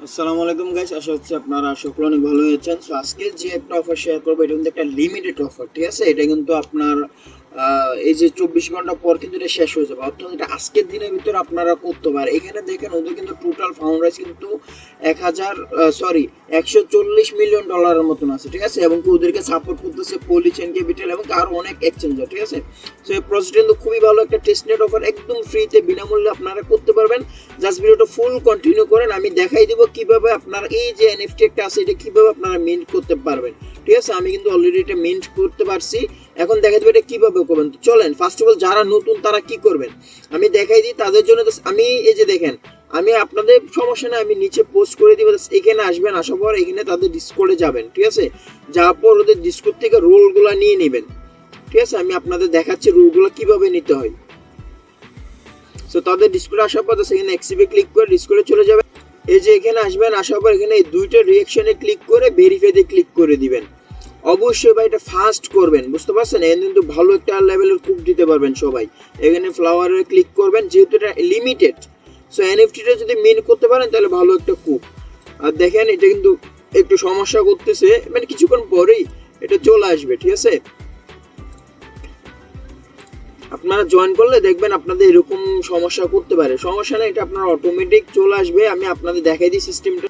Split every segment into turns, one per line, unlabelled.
আসসালামু আলাইকুম গাইস আশা হচ্ছে আপনারা সকলে অনেক ভালো হয়েছেন সো আজকে যে একটা অফার শেয়ার করব, এটা কিন্তু একটা লিমিটেড অফার ঠিক আছে? এটা কিন্তু আপনার এই যে চব্বিশ ঘণ্টা পর কিন্তু এটা শেষ হয়ে যাবে। অর্থাৎ এটা আজকের দিনের ভিতরে আপনারা করতে পারেন। এখানে দেখেন ওদের কিন্তু টোটাল ফাউন্ডার্স কিন্তু এক হাজার সরি একশো চল্লিশ মিলিয়ন ডলারের মতন আছে, ঠিক আছে? এবং কি ওদেরকে সাপোর্ট করতেছে পলিচেন ক্যাপিটাল এবং আরও অনেক এক্সচেঞ্জার ঠিক আছে? সো এই প্রসেসটা কিন্তু খুবই ভালো একটা টেস্টনেট অফার একদম ফ্রিতে বিনামূল্যে আপনারা করতে পারবেন। জাস্ট ভিডিওটা ফুল কন্টিনিউ করেন, আমি দেখাই দিব কীভাবে আপনার এই যে এনএফটি একটা আছে, এটা কীভাবে আপনারা মিন্ট করতে পারবেন। ঠিক আছে? আমি কিন্তু অলরেডি এটা মিন্ট করতে পারছি। এখন দেখাই দেবো এটা কীভাবে করবেন? চলেন ফার্স্ট অফ অল যারা নতুন তারা কি করবেন? আমি দেখাই দিই, তাদের জন্য আমি এই যে দেখেন, আমি আপনাদের সমস্যা নেই, আমি নিচে পোস্ট করে দিব এখানে আসবেন, আসার পর এখানে তাদের ডিসকোডে যাবেন, ঠিক আছে? যাওয়ার পর ওদের ডিসকোড থেকে রোলগুলো নিয়ে নেবেন, ঠিক আছে? আমি আপনাদের দেখাচ্ছি রুলগুলো কীভাবে নিতে হয়। সো তাদের ডিসপ্লে আসার পর সেখানে এক্সিপে ক্লিক করে ডিসপ্লে চলে যাবেন। এই যে এখানে আসবেন, আসার পর এখানে এই দুইটা রিয়েকশনে ক্লিক করে ভেরিফাইতে ক্লিক করে দিবেন। অবশ্যই ভাই, এটা ফাস্ট করবেন, বুঝতে পারছেন? এখানে কিন্তু ভালো একটা লেভেলের কুক দিতে পারবেন সবাই। এখানে ফ্লাওয়ারে ক্লিক করবেন, যেহেতু এটা লিমিটেড সো এনএফটিটা যদি মেন করতে পারেন, তাহলে ভালো একটা কুক আর দেখেন, এটা কিন্তু একটু সমস্যা করতেছে মানে কিছুক্ষণ পরেই এটা চলে আসবে, ঠিক আছে? আপনারা জয়েন করলে দেখবেন আপনাদের এরকম সমস্যা করতে পারে। সমস্যা নেই, এটা আপনার অটোমেটিক চলে আসবে, আমি আপনাদের দেখাই দিই সিস্টেমটা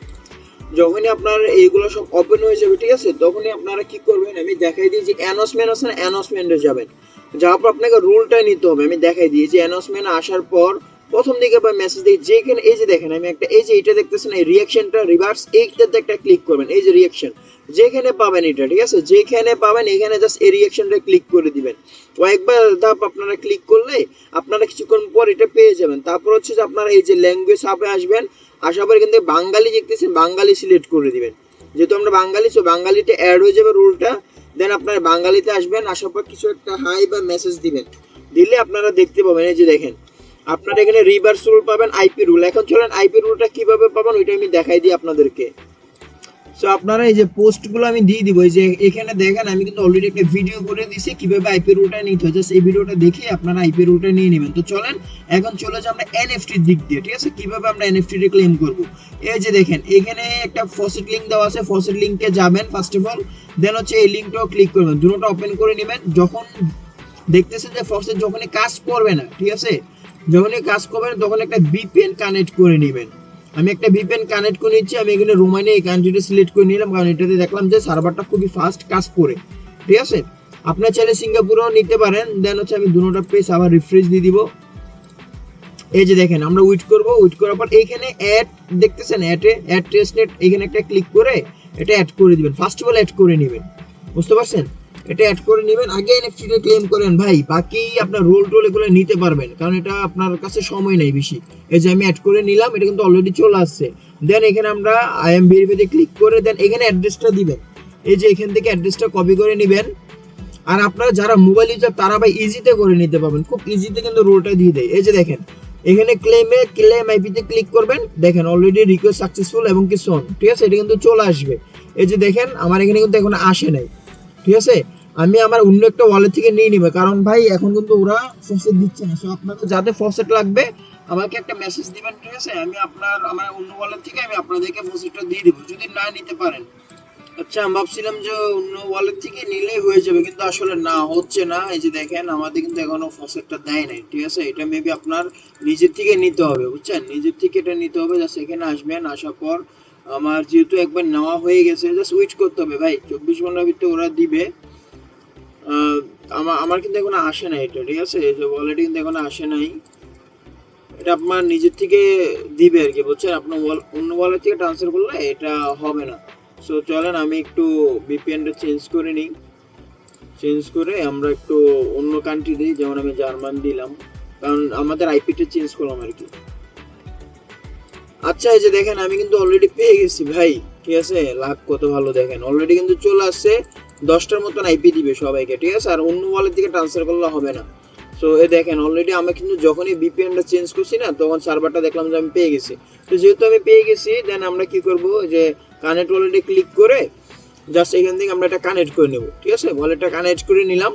যখনই আপনার এইগুলো সব ওপেন হয়ে যাবে, ঠিক আছে? তখনই আপনারা কি করবেন, আমি দেখাই দিই যে অ্যানাউন্সমেন্ট আছে না অ্যানাউন্সমেন্টে যাবেন। যাওয়ার পর আপনাকে রুলটাই নিতে হবে, আমি দেখাই দিই যে অ্যানাউন্সমেন্ট আসার পর প্রথম দিকে বা মেসেজ দেখি যেখানে এই যে দেখেন, আমি একটা এই যে এটা দেখতেছেন, এই রিয়াকশনটা রিভার্স এইটাতে একটা ক্লিক করবেন, এই যে রিয়াকশন যেখানে পাবেন এটা, ঠিক আছে? যেখানে পাবেন, এখানে জাস্ট এই রিয়াকশনটা ক্লিক করে দিবেন। কয়েকবার ধাপ আপনারা ক্লিক করলে আপনারা কিছুক্ষণ পর এটা পেয়ে যাবেন। তারপর হচ্ছে যে আপনারা এই যে ল্যাঙ্গুয়েজ হাবে আসবেন আসার পর এখান থেকে বাঙালি দেখতেছেন বাঙালি সিলেক্ট করে দিবেন। যেহেতু আমরা বাঙালি সো বাঙালিতে অ্যাড হয়ে যাবে রুলটা দেন আপনারা বাঙালিতে আসবেন, আসার পর কিছু একটা হাই বা মেসেজ দিবেন। দিলে আপনারা দেখতে পাবেন, এই যে দেখেন, আপনারা এখানে রিভার্স রুল পাবেন আইপি রুল এখন চলেন আইপি রুলটা কীভাবে পাবেন, ওইটা আমি দেখাই দিই আপনাদেরকে। সো আপনারা এই যে পোস্টগুলো আমি দিয়ে দিব, এই যে এখানে দেখেন, আমি কিন্তু অলরেডি একটা ভিডিও করে দিছি কীভাবে আইপি রুলটা নিতে হয়। জাস্ট এই ভিডিওটা দেখে আপনারা আইপি রুলটা নিয়ে নেবেন। তো চলেন, এখন চলে যাই আমরা এনএফটির দিক দিয়ে, ঠিক আছে? কীভাবে আমরা এনএফটি ক্লেম করব? এই যে দেখেন, এখানে একটা ফসেট লিংক দেওয়া আছে। ফসেট লিংকে যাবেন ফার্স্ট অফ অল দেন হচ্ছে এই লিংকটাও ক্লিক করবেন। দুটোটা ওপেন করে নেবেন। যখন দেখতেছেন যে ফসেট যখনই কাজ করবে না, ঠিক আছে? যখনই কাজ করবে তখন একটা বিপিএন কানেক্ট করে নেবেন। আমি একটা ভিপিএন কানেক্ট করে নিচ্ছি, আমি এখানে রোমানিয়া এই কান্ট্রিটা সিলেক্ট করে নিলাম, কারণ এটাতে দেখলাম যে সার্ভারটা খুবই ফাস্ট কাজ করে। ঠিক আছে? আপনার চাইলে সিঙ্গাপুরেও নিতে পারেন দেন হচ্ছে আমি দুটোটা পেজ আবার রিফ্রেশ দিয়ে দিব। এই যে দেখেন, আমরা উইট করব উইট করার পর এইখানে অ্যাড দেখতেছেন অ্যাডে অ্যাড টেস্টনেট এখানে একটা ক্লিক করে এটা অ্যাড করে দিবেন ফার্স্ট অফ অল অ্যাড করে নেবেন। বুঝতে পারছেন? এটা অ্যাড করে নেবেন। আগে এনএফটিটা ক্লেম করেন, ভাই, বাকি আপনার রোল টোল এগুলো নিতে পারবেন, কারণ এটা আপনার কাছে সময় নেই বেশি। এই যে আমি অ্যাড করে নিলাম, এটা কিন্তু অলরেডি চলে আসছে। দেন এখানে আমরা আই এম ভেরিফাইতে ক্লিক করে দেন এখানে অ্যাড্রেসটা দিবেন। এই যে এখান থেকে অ্যাড্রেসটা কপি করে নেবেন। আর আপনারা যারা মোবাইল ইউজার তারা ভাই ইজিতে করে নিতে পারবেন। খুব ইজিতে কিন্তু রোলটা দিয়ে দেয়। এই যে দেখেন, এখানে ক্লেমে ক্লেম আইপিতে ক্লিক করবেন। দেখেন অলরেডি রিকোয়েস্ট সাকসেসফুল এবং কি শোন ঠিক আছে? এটা কিন্তু চলে আসবে। এই যে দেখেন, আমার এখানে কিন্তু এখন আসে নাই। ঠিক আছে? আমি আমার অন্য একটা ওয়ালেট থেকে নিয়ে নিবে। কারণ ভাই, এখন কিন্তু ওরা ফসেট দিচ্ছে না। সো আপনাদের যাতে ফসেট লাগবে, আমাকে একটা মেসেজ দিবেন, ঠিক আছে? আমি আপনার, আমার অন্য ওয়ালেট থেকে আমি আপনাদেরকে ফসেটটা দিয়ে দেবো। যদি না নিতে পারেন। আচ্ছা আমি ভাবছিলাম যে অন্য ওয়ালেট থেকে নিলেই হয়ে যাবে, কিন্তু আসলে না, হচ্ছে না। এই যে দেখেন, আমাদের কিন্তু এখনও ফসেটটা দেয় নাই, ঠিক আছে? এটা মেবি আপনার নিজের থেকে নিতে হবে, বুঝছেন? নিজের থেকে এটা নিতে হবে জাস্ট এখানে আসবেন, আসার পর আমার যেহেতু একবার নেওয়া হয়ে গেছে জাস্ট উইচ করতে হবে ভাই। চব্বিশ ঘণ্টার ভিতরে ওরা দিবে। আমার আমার কিন্তু এখনও আসে নাই এটা, ঠিক আছে? যে ওয়ালেটে কিন্তু এখনও আসে নাই। এটা আপনার নিজের থেকে দিবে আর কি, বুঝছেন? আপনার অন্য ওয়ালেট থেকে ট্রান্সফার করলে এটা হবে না। সো চলেন, আমি একটু বিপিএনটা চেঞ্জ করে নিই। চেঞ্জ করে আমরা একটু অন্য কান্ট্রি দিই, যেমন আমি জার্মান দিলাম। কারণ আমাদের আইপিটা চেঞ্জ করলাম আর কি। আচ্ছা এই যে দেখেন, আমি কিন্তু অলরেডি পেয়ে গেছি, ভাই। ঠিক আছে? লাভ কত ভালো দেখেন। অলরেডি কিন্তু চলে আসছে দশটার মতন আইপি দিবে সবাইকে, ঠিক আছে? আর অন্য ওয়ালের দিকে ট্রান্সফার করলে হবে না। সো এ দেখেন অলরেডি আমি কিন্তু যখনই বিপিএনটা চেঞ্জ করছি না, তখন সার্ভারটা দেখলাম যে আমি পেয়ে গেছি। তো যেহেতু আমি পেয়ে গেছি দেন আমরা কি করব? যে কানেক্ট ওয়ালেটে ক্লিক করে জাস্ট এখান থেকে আমরা এটা কানেক্ট করে নেব, ঠিক আছে? ওয়ালেটটা কানেক্ট করে নিলাম।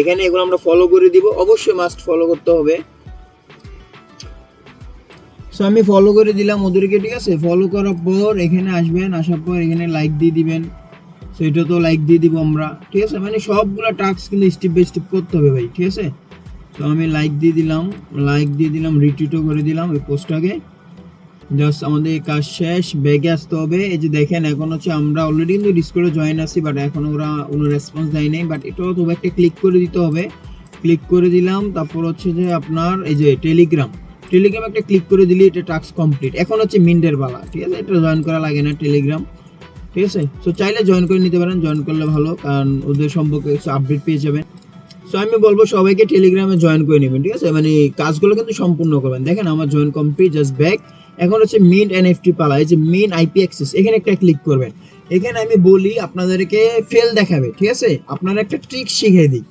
এখানে এগুলো আমরা ফলো করে দিব। অবশ্যই মাস্ট ফলো করতে হবে। সো আমি ফলো করে দিলাম ওদেরকে, ঠিক আছে? ফলো করার পর এখানে আসবেন, আসার পর এখানে লাইক দিয়ে দিবেন। সো এটা তো লাইক দিয়ে দিব আমরা। ঠিক আছে? মানে সবগুলো টাস্ক কিন্তু স্টেপ বাই স্টেপ করতে হবে ভাই, ঠিক আছে? তো আমি লাইক দিয়ে দিলাম লাইক দিয়ে দিলাম রিটুইটও করে দিলাম ওই পোস্টটাকে জাস্ট আমাদের কাজ শেষ ব্যাগে আসতে হবে। এই যে দেখেন, এখন হচ্ছে আমরা অলরেডি কিন্তু ডিসকোডে জয়েন আছি বাট এখন ওরা কোনো রেসপন্স দেয় নাই। বাট এটাও তো একটা ক্লিক করে দিতে হবে। ক্লিক করে দিলাম, তারপর হচ্ছে যে আপনার এই যে টেলিগ্রাম টেলিগ্রাম একটা ক্লিক করে দিলে এটা টাস্ক কমপ্লিট এখন হচ্ছে মিন্ডের বালা, ঠিক আছে? এটা জয়েন করা লাগে না টেলিগ্রাম ঠিক আছে? সো চাইলে জয়েন করে নিতে পারেন জয়েন করলে ভালো, কারণ ওদের সম্পর্কে কিছু আপডেট পেয়ে যাবেন। সো আমি বলব সবাইকে টেলিগ্রামে জয়েন করে নেবেন, ঠিক আছে? মানে কাজগুলো কিন্তু সম্পূর্ণ করবেন। দেখেন, আমার জয়েন কমপ্লিট জাস্ট ব্যাক এখন হচ্ছে মিন এনএফটি পালা, এই যে মিন আইপি অ্যাক্সেস এখানে একটা ক্লিক করবেন। এখানে আমি বলি আপনাদেরকে ফেল দেখাবে, ঠিক আছে? আপনারা একটা ট্রিক শিখিয়ে দিই।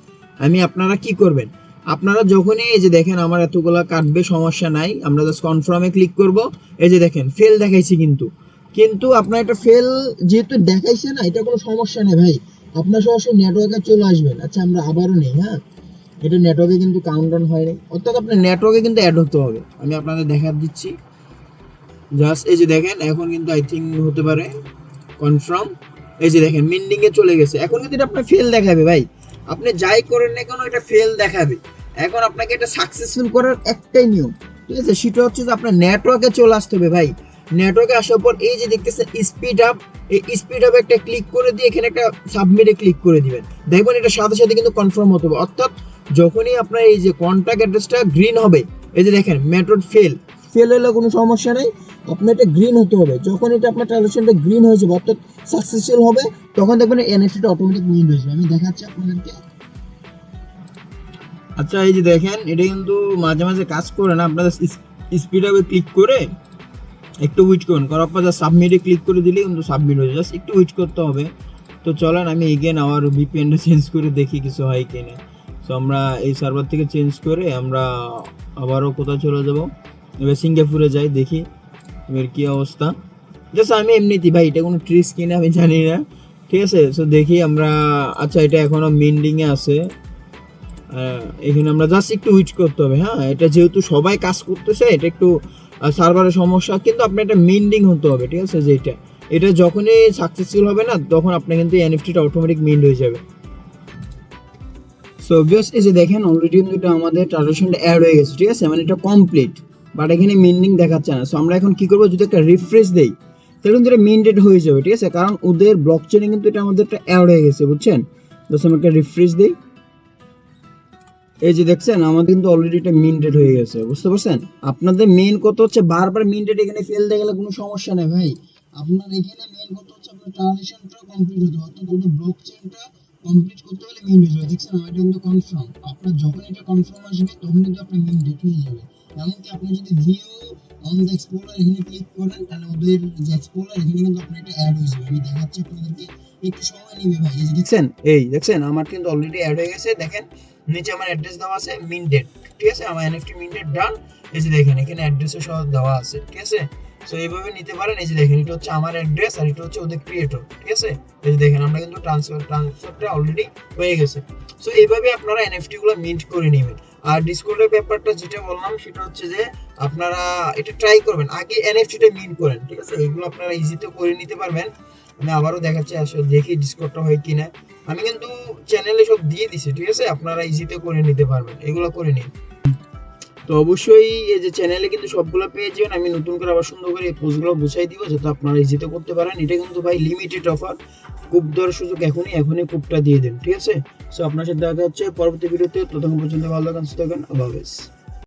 আমি আপনারা কি করবেন? আপনারা যখনই এই যে দেখেন, আমার এতগুলা কাটবে, সমস্যা নাই, আমরা জাস্ট কনফার্মে ক্লিক করব। এই যে দেখেন ফেল দেখাইছি কিন্তু। কিন্তু আপনার একটা ফেল যেহেতু দেখাইছে না, এটা কোনো সমস্যা নেই ভাই। আপনার সরাসরি নেটওয়ার্কে চলে আসবেন। আচ্ছা আমরা আবারও নেই হ্যাঁ? এটা নেটওয়ার্কে কিন্তু কাউন্টডাউন হয়নি। অর্থাৎ আপনার নেটওয়ার্কে কিন্তু অ্যাড হতে হবে। আমি আপনাদের দেখা দিচ্ছি। জাস্ট এই যে দেখেন, এখন কিন্তু আই থিঙ্ক হতে পারে কনফার্ম এই যে দেখেন মিন্ডিংয়ে চলে গেছে। এখন কিন্তু এটা আপনার ফেল দেখাবে ভাই। আপনি যাই করেন না কেন, এটা ফেল দেখাবে। এখন আপনাকে এটা সাকসেসফুল করার একটাই নিয়ম। ঠিক আছে? সেটা হচ্ছে যে আপনার নেটওয়ার্কে চলে আসতে হবে ভাই। নেটওয়ার্কে আসার পর এই যে দেখতেছেন স্পিড আপ এই স্পিড আপ একটা ক্লিক করে দিয়ে এখানে একটা সাবমিটে ক্লিক করে দিবেন। দেখবেন এটা সাথে সাথে কিন্তু কনফার্ম হতে হবে। অর্থাৎ যখনই আপনার এই যে কন্ট্যাক্ট অ্যাড্রেসটা গ্রিন হবে, এই যে দেখেন মেথড ফেল ফেল হলে কোনো সমস্যা নেই। আপনার এটা গ্রিন হতে হবে। যখন এটা আপনার ট্রানজাকশনটা গ্রিন হয়ে যাবে অর্থাৎ সাকসেসফুল হবে, তখন দেখবেন এনএফটিটা অটোমেটিক মিন হয়ে যাবে। আমি দেখাচ্ছি আপনাদেরকে। আচ্ছা এই যে দেখেন, এটা কিন্তু মাঝে মাঝে কাজ করে না। আপনাদের স্পিড আপে ক্লিক করে একটু উইট করুন করার পর যা সাবমিটে ক্লিক করে দিলে কিন্তু সাবমিট হয়ে জাস্ট একটু উইট করতে হবে। তো চলেন, আমি এগেন আবার ভিপিএনটা চেঞ্জ করে দেখি কিছু হয় কিনা। সো আমরা এই সার্ভার থেকে চেঞ্জ করে আমরা আবারও কোথাও চলে যাব? এবার সিঙ্গাপুরে যাই, দেখি এবার কী অবস্থা। জাস্ট আমি এমনিতে ভাই, এটা কোনো ট্রিক্স কিনা আমি জানি না। ঠিক আছে? সো দেখি আমরা আচ্ছা এটা এখনও মিন্ডিংয়ে আছে। এখানে আমরা জাস্ট একটু উইট করতে হবে হ্যাঁ? এটা যেহেতু সবাই কাজ করতেছে, এটা একটু সার্ভারের সমস্যা, কিন্তু আপনার একটা মিন্ডিং হতে হবে, ঠিক আছে? যেটা এটা যখনই সাকসেসফুল হবে না, তখন আপনার কিন্তু এনএফটিটা অটোমেটিক মিন্ড হয়ে যাবে। সো অবভিয়াস এই যে দেখেন অলরেডি কিন্তু এটা আমাদের ট্রানজাকশনটা অ্যাড হয়ে গেছে, ঠিক আছে? মানে এটা কমপ্লিট বাট এখানে মিন্ডিং দেখাচ্ছে না। সো আমরা এখন কি করব? যদি একটা রিফ্রেশ দেই, তাহলে কিন্তু এটা মিন্ডেড হয়ে যাবে, ঠিক আছে? কারণ ওদের ব্লক চেনে কিন্তু এটা আমাদের একটা অ্যাড হয়ে গেছে, বুঝছেন? তো আমরা একটা রিফ্রেশ দিই। এই যে দেখছেন, আমাদের কিন্তু অলরেডি এটা মিন্টেড হয়ে গেছে, বুঝতে পারছেন? আপনাদের মেন কত হচ্ছে? বারবার মিন্টেড এখানে ফেল দিয়ে গেলে কোনো সমস্যা নেই ভাই। আপনার এখানে মেন কত হচ্ছে? আপনার ট্রানজাকশনটা কমপ্লিট হতে হবে, অর্থাৎ ওদের ব্লক চেনটা কমপ্লিট করতে হলে হয়ে যাবে। দেখছেন আমার কিন্তু কনফার্ম আপনার যখন এটা কনফার্ম আসবে তখন কিন্তু আপনার মিন্টেড হয়ে যাবে। এমনকি আপনি যদি ভিউ অন দ্য এক্সপ্লোরার এখানে ক্লিক করেন, তাহলে ওদের যে এক্সপ্লোরার এখানে কিন্তু আপনার এটা অ্যাড হয়ে যাবে। আমি দেখাচ্ছি আপনাদেরকে, একটু সময় নেবে ভাই। দেখছেন, এই দেখছেন, আমার কিন্তু অলরেডি অ্যাড হয়ে গেছে। দেখেন নিচে আমার অ্যাড্রেস দেওয়া আছে মিন্টেড ঠিক আছে? আমার এনএফটি মিন্টেড ডান এই যে দেখেন, এখানে অ্যাড্রেসও সহ দেওয়া আছে, ঠিক আছে? সো এইভাবে নিতে পারেন। এই যে দেখেন, এটা হচ্ছে আমার অ্যাড্রেস আর এটা হচ্ছে ওদের ক্রিয়েটর ঠিক আছে? এই যে দেখেন, আমরা কিন্তু ট্রান্সফার ট্রান্সফারটা অলরেডি হয়ে গেছে। সো এইভাবে আপনারা এনএফটি গুলো মিন্ট করে নেবেন। আর ডিসকোডের ব্যাপারটা যেটা বললাম, সেটা হচ্ছে যে আপনারা এটা ট্রাই করবেন। আগে এনএফটিটা মিন্ট করেন, ঠিক আছে? এগুলো আপনারা ইজিতে করে নিতে পারবেন। আমি আবারও দেখাচ্ছি, আসলে দেখি ডিসকোডটা হয় কিনা। আমি কিন্তু চ্যানেলে সব দিয়ে দিছি, ঠিক আছে? আপনারা ইজিতে করে নিতে পারবেন, এগুলো করে নিন। তো অবশ্যই এই যে চ্যানেলে কিন্তু সবগুলো পেয়ে যাবেন। আমি নতুন করে আবার সুন্দর করে এই পোস্টগুলো বুঝাই দিব, যাতে আপনারা ইজিতে করতে পারেন। এটা কিন্তু ভাই লিমিটেড অফার কূপ দেওয়ার সুযোগ এখনই এখনই কূপটা দিয়ে দেন ঠিক আছে? সো আপনার সাথে দেখা হচ্ছে পরবর্তী ভিডিওতে। ততক্ষণ পর্যন্ত ভালো থাকেন, সুস্থ থাকবেন আল্লাহ হাফেজ।